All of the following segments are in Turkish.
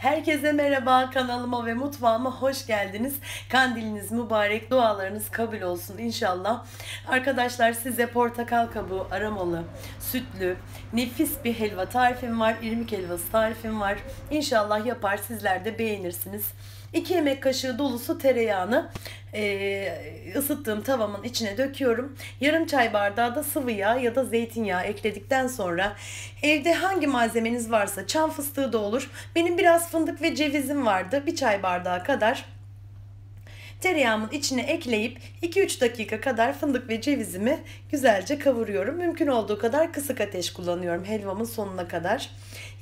Herkese merhaba kanalıma ve mutfağıma hoş geldiniz. Kandiliniz mübarek, dualarınız kabul olsun inşallah. Arkadaşlar size portakal kabuğu aromalı, sütlü, nefis bir helva tarifim var. İrmik helvası tarifim var. İnşallah yapar sizler de beğenirsiniz. 2 yemek kaşığı dolusu tereyağını e, ısıttığım tavamın içine döküyorum. Yarım çay bardağı da sıvı yağ ya da zeytinyağı ekledikten sonra evde hangi malzemeniz varsa çam fıstığı da olur. Benim biraz fındık ve cevizim vardı. Bir çay bardağı kadar tereyağımın içine ekleyip 2-3 dakika kadar fındık ve cevizimi güzelce kavuruyorum. Mümkün olduğu kadar kısık ateş kullanıyorum helvamın sonuna kadar.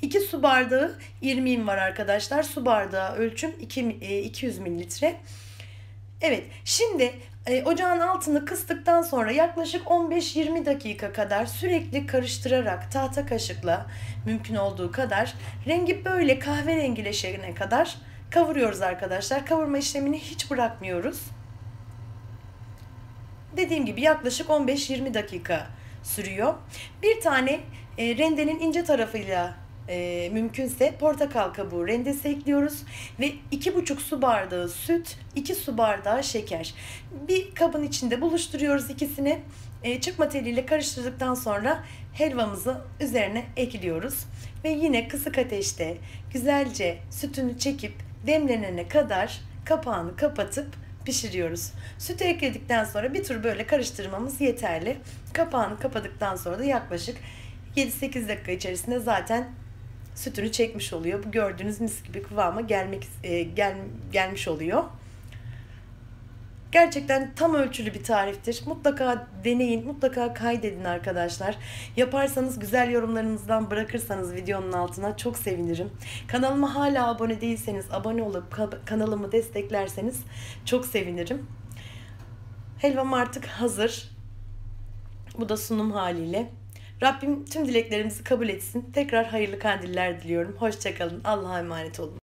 2 su bardağı irmiğim var arkadaşlar. Su bardağı ölçüm 2, 200 mililitre. Evet şimdi e, ocağın altını kıstıktan sonra yaklaşık 15-20 dakika kadar sürekli karıştırarak tahta kaşıkla mümkün olduğu kadar rengi böyle kahverengileşene kadar kavuruyoruz arkadaşlar. Kavurma işlemini hiç bırakmıyoruz. Dediğim gibi yaklaşık 15-20 dakika sürüyor. Bir tane e, rendenin ince tarafıyla e, mümkünse portakal kabuğu rendesi ekliyoruz ve 2,5 su bardağı süt, 2 su bardağı şeker. Bir kabın içinde buluşturuyoruz ikisini. E, çıkma teliyle karıştırdıktan sonra helvamızı üzerine ekliyoruz ve yine kısık ateşte güzelce sütünü çekip demlenene kadar kapağını kapatıp pişiriyoruz. Sütü ekledikten sonra bir tur böyle karıştırmamız yeterli. Kapağını kapadıktan sonra da yaklaşık 7-8 dakika içerisinde zaten sütünü çekmiş oluyor. Bu gördüğünüz mis gibi kıvama gelmek e, gel, gelmiş oluyor. Gerçekten tam ölçülü bir tariftir. Mutlaka deneyin, mutlaka kaydedin arkadaşlar. Yaparsanız güzel yorumlarınızdan bırakırsanız videonun altına çok sevinirim. Kanalıma hala abone değilseniz abone olup kanalımı desteklerseniz çok sevinirim. Helvam artık hazır. Bu da sunum haliyle. Rabbim tüm dileklerimizi kabul etsin. Tekrar hayırlı kandiller diliyorum. Hoşçakalın. Allah'a emanet olun.